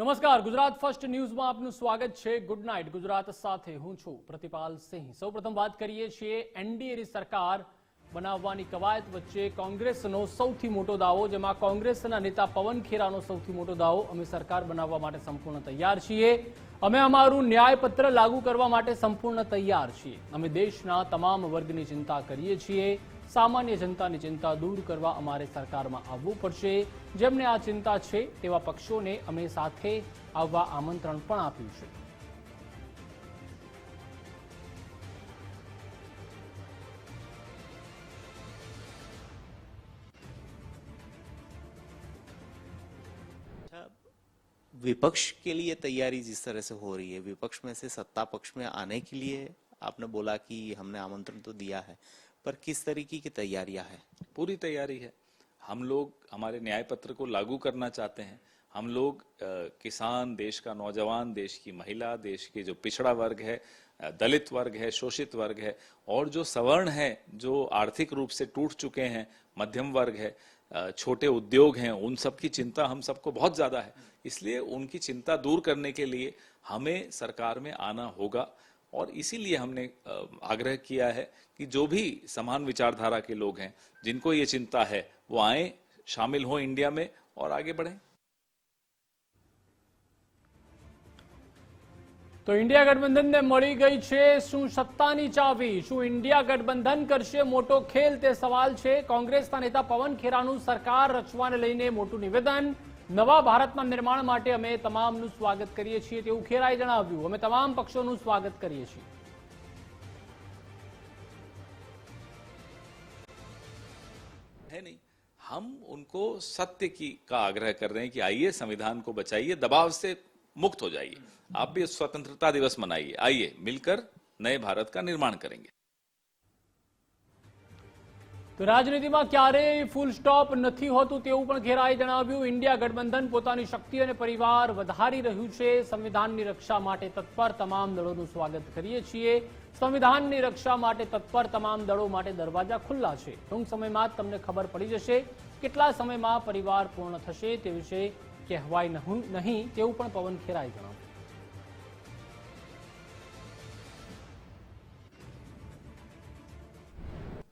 નમસ્કાર, ગુજરાત ફર્સ્ટ ન્યૂઝમાં આપનું સ્વાગત છે. Good night. ગુજરાત સાથે હું છું પ્રતિપાલ સિંહ. સૌપ્રથમ વાત કરીએ છીએ, એનડીએની સરકાર બનાવવાની કવાયત વચ્ચે કોંગ્રેસનો સૌથી મોટો દાવો, જેમાં કોંગ્રેસના નેતા પવન ખેરાનો સૌથી મોટો દાવો, અમે સરકાર બનાવવા માટે સંપૂર્ણ તૈયાર છીએ. અમે અમારું ન્યાયપત્ર લાગુ કરવા માટે સંપૂર્ણ તૈયાર છીએ. અમે દેશના તમામ વર્ગની ચિંતા કરીએ છીએ. સામાન્ય જનતાની ચિંતા દૂર કરવા અમારે સરકારમાં આવવું પડશે જેમને આ ચિંતા છે તેવા પક્ષોને અમે સાથે આવવા આમંત્રણ પણ આપ્યું છે अच्छा, विपक्ष के लिए तैयारी जिस तरह से हो रही है विपक्ष में से सत्ता पक्ष में आने के लिए आपने बोला कि हमने आमंत्रण तो दिया है पर किस तरीके की तैयारियाँ हैं? पूरी तैयारी है। हम लोग हमारे न्याय पत्र को लागू करना चाहते हैं। हम लोग किसान देश का, नौजवान देश की, महिला देश के जो पिछड़ा वर्ग है दलित वर्ग है, शोषित वर्ग है, और जो सवर्ण है, जो आर्थिक रूप से टूट चुके हैं, मध्यम वर्ग है छोटे उद्योग हैं, उन सब की चिंता हम सबको बहुत ज़्यादा है। इसलिए उनकी चिंता दूर करने के लिए हमें सरकार में आना होगा। और इसीलिए हमने अ, आग्रह किया है कि जो भी समान विचारधारा के लोग हैं जिनको ये चिंता है वो आए शामिल हो इंडिया में और आगे बढ़ें તો ઇન્ડિયા ગઠબંધનને મળી ગઈ છે શું સત્તાની ચાવી શું ઇન્ડિયા ગઠબંધન કરશે મોટો ખેલ તે સવાલ છે કોંગ્રેસના નેતા પવન ખેરાનું સરકાર રચવાને લઈને મોટું નિવેદન નવા ભારતના નિર્માણ માટે અમે તમામનું સ્વાગત કરીએ છીએ તેવું ખેરાએ જણાવ્યું અમે તમામ પક્ષોનું સ્વાગત કરીએ છીએ है नहीं हम उनको सत्य की का आग्रह कर रहे हैं कि आइए संविधान को बचाइए दबाव से मुक्त हो जाइए आप भी स्वतंत्रता दिवस मनाइए आइए मिलकर नए भारत का निर्माण करेंगे તો રાજનીતિમાં ક્યારેય ફૂલ સ્ટોપ નથી હોતું તેવું પણ ખેરાએ જણાવ્યું ઇન્ડિયા ગઠબંધન પોતાની શક્તિ અને પરિવાર વધારી રહ્યું છે સંવિધાનની રક્ષા માટે તત્પર તમામ દળોનું સ્વાગત કરીએ છીએ સંવિધાનની રક્ષા માટે તત્પર તમામ દળો માટે દરવાજા ખુલ્લા છે ટૂંક સમયમાં જ તમને ખબર પડી જશે કેટલા સમયમાં પરિવાર પૂર્ણ થશે તે વિશે કહેવાય નહીં નહીં તેવું પણ પવન ખેરાએ જણાવ્યું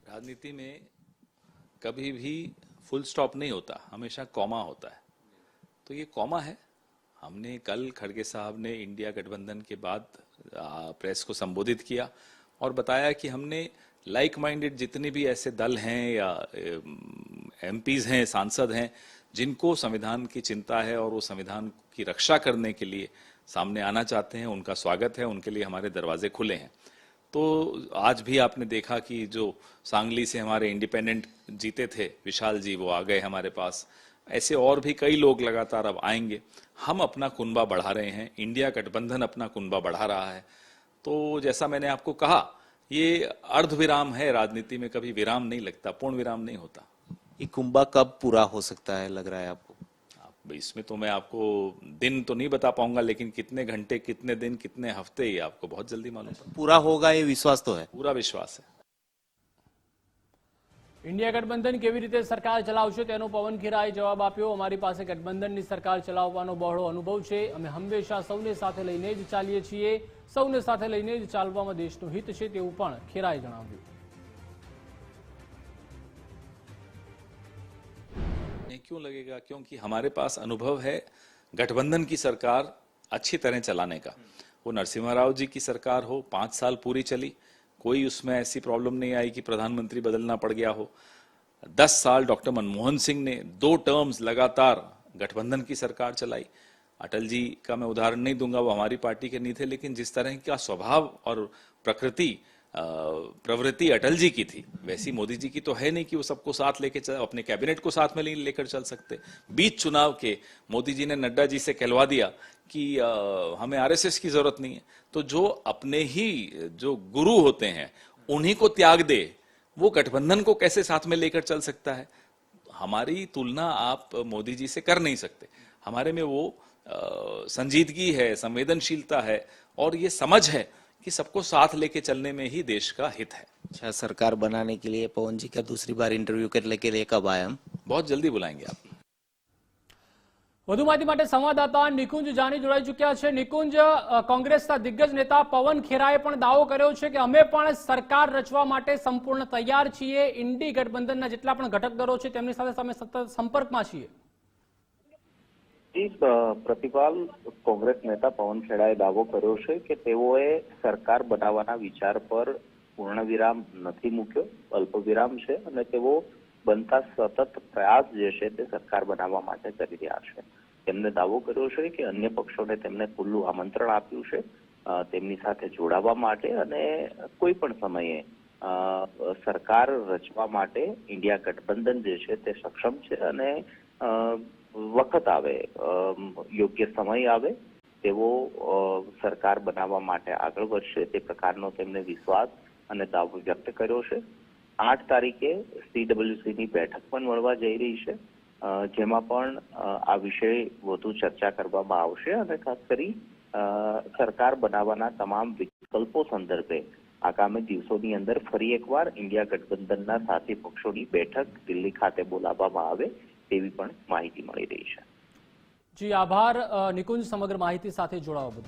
राजनीति में कभी भी फुल स्टॉप नहीं होता, हमेशा कॉमा होता है। तो ये कॉमा है। हमने कल खड़गे साहब ने इंडिया गठबंधन के बाद प्रेस को संबोधित किया और बताया कि हमने लाइक माइंडेड जितने भी ऐसे दल हैं या एमपीज हैं, सांसद हैं, जिनको संविधान की चिंता है और वो संविधान की रक्षा करने के लिए सामने आना चाहते हैं, उनका स्वागत है, उनके लिए हमारे दरवाजे खुले हैं। तो आज भी आपने देखा कि जो सांगली से हमारे इंडिपेंडेंट जीते थे, विशाल जी, वो आ गए हमारे पास। ऐसे और भी कई लोग लगातार अब आएँगे। हम अपना कुनबा बढ़ा रहे हैं। इंडिया गठबंधन अपना कुनबा बढ़ा रहा है। तो जैसा मैंने आपको कहा, ये अर्ध विराम है, राजनीति में कभी विराम नहीं लगता, पूर्ण विराम नहीं होता। ये कुंबा कब पूरा हो सकता है, लग रहा है आपको? आप इसमें तो मैं आपको दिन तो नहीं बता पाऊंगा लेकिन कितने घंटे कितने दिन कितने हफ्ते ये आपको बहुत जल्दी मालूम पड़ पूरा होगा ये विश्वास तो है पूरा विश्वास है ઇન્ડિયા ગઠબંધન કેવી રીતે સરકાર ચલાવશે તેનો પવન ખેરાએ જવાબ આપ્યો અમારી પાસે ગઠબંધનની સરકાર ચલાવવાનો બહોળો અનુભવ છે અમે હંમેશા સૌને સાથે લઈને જ ચાલીએ છીએ સૌને સાથે લઈને જ ચાલવામાં દેશનું હિત છે તેવું પણ ખેરાએ જણાવ્યું नहीं क्यों लगेगा? क्योंकि हमारे पास अनुभव है गठबंधन की सरकार अच्छी तरह चलाने का। वो नरसिम्हा राव जी की सरकार हो, पाँच साल पूरी चली, कोई उसमें ऐसी प्रॉब्लम नहीं आई कि प्रधानमंत्री बदलना पड़ गया हो। दस साल डॉक्टर मनमोहन सिंह ने दो टर्म्स लगातार गठबंधन की सरकार चलाई। अटल जी का मैं उदाहरण नहीं दूँगा, वो हमारी पार्टी के नहीं थे, लेकिन जिस तरह का स्वभाव और प्रकृति प्रवृत्ति अटल जी की थी। वैसी मोदी जी की तो है नहीं कि वो सबको साथ लेके चल, अपने कैबिनेट को साथ में नहीं लेकर चल सकते। बीच चुनाव के मोदी जी ने नड्डा जी से कहलवा दिया कि हमें आरएसएस की ज़रूरत नहीं है। तो जो अपने ही जो गुरु होते हैं उन्हीं को त्याग दे वो गठबंधन को कैसे साथ में लेकर चल सकता है? हमारी तुलना आप मोदी जी से कर नहीं सकते। हमारे में वो संजीदगी है संवेदनशीलता है और ये समझ है। कि सबको साथ लेके चलने में ही देश का हित है अच्छा सरकार बनाने के लिए पवन जी का दूसरी बार इंटरव्यू करने के लिए कब आए हम बहुत जल्दी बुलाएंगे आप વધુ માહિતી માટે સંવાદદાતા નિકુંજ જાની જોડાઈ ચુક્યા છે નિકુંજ અ, કોંગ્રેસના દિગ્ગજ નેતા પવન ખેરાએ પણ દાવો કર્યો છે કે અમે પણ સરકાર રચવા માટે સંપૂર્ણ તૈયાર છીએ ઇન્ડી ગઠબંધનના જેટલા પણ ઘટક દળો છે તેમની સાથે અમે સતત સંપર્કમાં છીએ જી પ્રતિપાલ કોંગ્રેસ નેતા પવન ખેડાએ દાવો કર્યો છે કે તેઓએ સરકાર બનાવવાના વિચાર પર પૂર્ણ વિરામ નથી મૂક્યો, અલ્પ વિરામ છે અને તેઓ બનતા સતત પ્રયાસ જે છે તે સરકાર બનાવવા માટે કરી રહ્યા છે. તેમને દાવો કર્યો છે કે અન્ય પક્ષોને તેમને ખુલ્લું આમંત્રણ આપ્યું છે તેમની સાથે જોડાવા માટે અને કોઈ પણ સમયે સરકાર રચવા માટે ઇન્ડિયા ગઠબંધન જે છે તે સક્ષમ છે અને વખત આવે યોગ્ય સમય આવે તેઓ સરકાર બનાવવા માટે આગળ વધશે તે પ્રકારનો તેમને વિશ્વાસ અને દાવો વ્યક્ત કર્યો છે. આઠ તારીખે સીડબ્લ્યુસીની બેઠક પણ મળવા જઈ રહી છે. જેમાં પણ આ વિષય વધુ ચર્ચા કરવામાં આવશે અને ખાસ કરી સરકાર બનાવવાના તમામ વિકલ્પો સંદર્ભે આગામી દિવસોની અંદર ફરી એકવાર ઇન્ડિયા ગઠબંધનના સાથી પક્ષોની બેઠક દિલ્હી ખાતે બોલાવવામાં આવે તેવી પણ માહિતી મળી રહી છે. જી આભાર. નિકુંજ સમગ્ર માહિતી સાથે જોડાવા બદલ.